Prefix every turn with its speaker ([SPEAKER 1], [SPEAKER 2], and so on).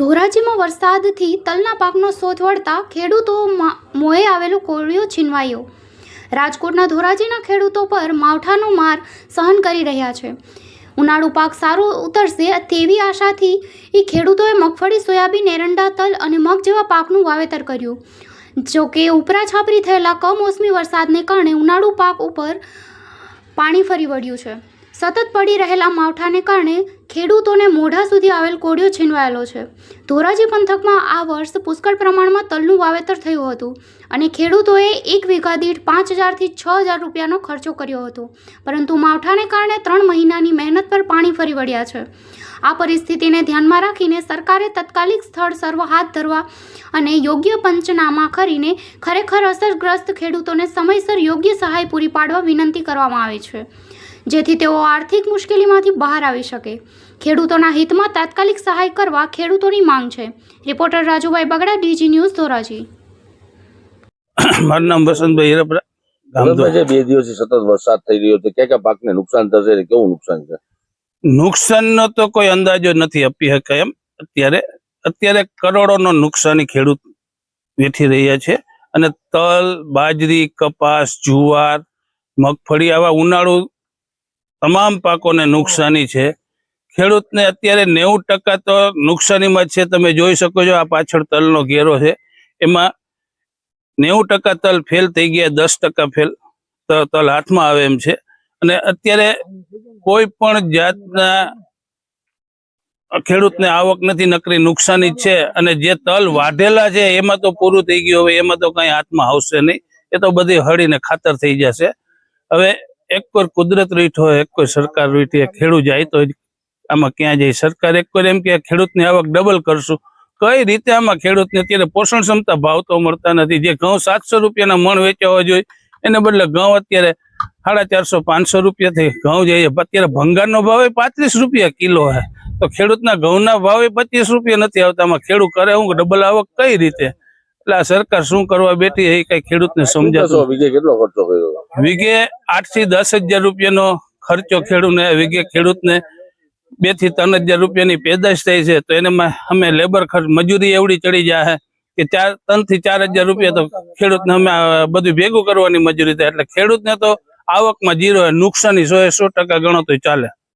[SPEAKER 1] ધોરાજીમાં વરસાદથી તલના પાકનો શોધ વળતા ખેડૂતો મોએ આવેલો કોળિયો છીનવાયો. રાજકોટના ધોરાજીના ખેડૂતો પર માવઠાનો માર સહન કરી રહ્યા છે. ઉનાળુ પાક સારો ઉતરશે તેવી આશાથી એ ખેડૂતોએ મગફળી, સોયાબીન, એરંડા, તલ અને મગ જેવા પાકનું વાવેતર કર્યું. જો કે ઉપરા છાપરી થયેલા કમોસમી વરસાદને કારણે ઉનાળુ પાક ઉપર પાણી ફરી વળ્યું છે. સતત પડી રહેલા માવઠાને કારણે ખેડૂતોને મોઢા સુધી આવેલ કોડિયો છીનવાયેલો છે. ધોરાજી પંથકમાં આ વર્ષ પુષ્કળ પ્રમાણમાં તલનું વાવેતર થયું હતું અને ખેડૂતોએ એક વીઘા દીઠ પાંચ હજારથી છ હજાર રૂપિયાનો ખર્ચો કર્યો હતો. પરંતુ માવઠાને કારણે ત્રણ મહિનાની મહેનત પર પાણી ફરી વળ્યા છે. આ પરિસ્થિતિને ધ્યાનમાં રાખીને સરકારે તત્કાલિક સ્થળ સર્વ હાથ ધરવા અને યોગ્ય પંચનામા કરીને ખરેખર અસરગ્રસ્ત ખેડૂતોને સમયસર યોગ્ય સહાય પૂરી પાડવા વિનંતી કરવામાં આવે છે. જેથી તેઓ આર્થિક મુશ્કેલીમાંથી બહાર આવી શકે. ખેડૂતોના હિતમાં તાત્કાલિક સહાય કરવા ખેડૂતોની માંગ છે. Reporter Rajubhai Bagda DG news Dhoraji.
[SPEAKER 2] મારું નામ વસંતભાઈ હિરપરા
[SPEAKER 3] બે દિવસથી સતત વરસાદ થઈ રહ્યો છે ક્યાં ક્યાં પાકને નુકસાન થશે અને કેવું નુકસાન છે?
[SPEAKER 2] નુકસાનનો તો કોઈ અંદાજો નથી આપી શકાય એમ. અત્યારે અત્યારે કરોડોનો નુકસાની ખેડૂત વેઠી રહ્યા છે. અને તલ બાજરી કપાસ જુવાર મગફળી આવા ઉનાળુ તમામ પાકોને નુકસાની છે. ખેડૂતને અત્યારે નેવું ટકા તો નુકસાનીમાં છે. તમે જોઈ શકો છો આ પાછળ તલનો ઘેરો છે. એમાં નેવું ટકા તલ ફેલ થઈ ગયા, દસ ટકા ફેલ તલ હાથમાં આવે એમ છે. અને અત્યારે કોઈ પણ જાતના ખેડૂતને આવક નથી, નકરી નુકસાની છે. અને જે તલ વાઢેલા છે, એમાં તો પૂરું થઈ ગયું. હવે એમાં તો કઈ હાથમાં આવશે નહીં. એ તો બધી હળીને ખાતર થઈ જશે. હવે એક કોઈ કુદરત રીત હોય, એક કોઈ સરકાર રીત એ ખેડૂત જાય તો આમાં ક્યાં જાય? સરકાર એક કોઈ એમ કે ખેડૂતની આવક ડબલ કરશું. કઈ રીતે આમાં ખેડૂતને અત્યારે પોષણ ક્ષમતા ભાવ તો મળતા નથી. જે ઘઉં સાતસો રૂપિયાના મણ વેચવા હોવા જોઈએ એને બદલે ઘઉં અત્યારે સાડા ચારસો, પાંચસો રૂપિયાથી ઘઉં જાય. અત્યારે ભંગારનો ભાવ એ પાંત્રીસ રૂપિયા કિલો હે. તો ખેડૂતના ઘઉંના ભાવે પચીસ રૂપિયા નથી આવતા. આમાં ખેડૂત કરે, હું ડબલ આવક કઈ રીતે? એટલે આ સરકાર શું કરવા બેઠી એ કઈ ખેડૂતને
[SPEAKER 3] ને?
[SPEAKER 2] સમજાતું
[SPEAKER 3] વીઘે કેટલો ખર્ચો કર્યો
[SPEAKER 2] વીઘે આઠથી દસ હજાર રૂપિયાનો ખર્ચો ખેડૂતને વીઘે ખેડૂતને બેથી ત્રણ હજાર રૂપિયાની પેદાશ થાય છે. તો એને અમે લેબર ખર્ચ મજૂરી એવડી ચડી જાય કે ચાર ત્રણથી ચાર હજાર રૂપિયા તો ખેડૂતને અમે આ બધું ભેગું કરવાની મજૂરી થાય. એટલે ખેડૂતને તો આવકમાં જીરો નુકસાની સો સો ટકા ગણો તો ચાલે.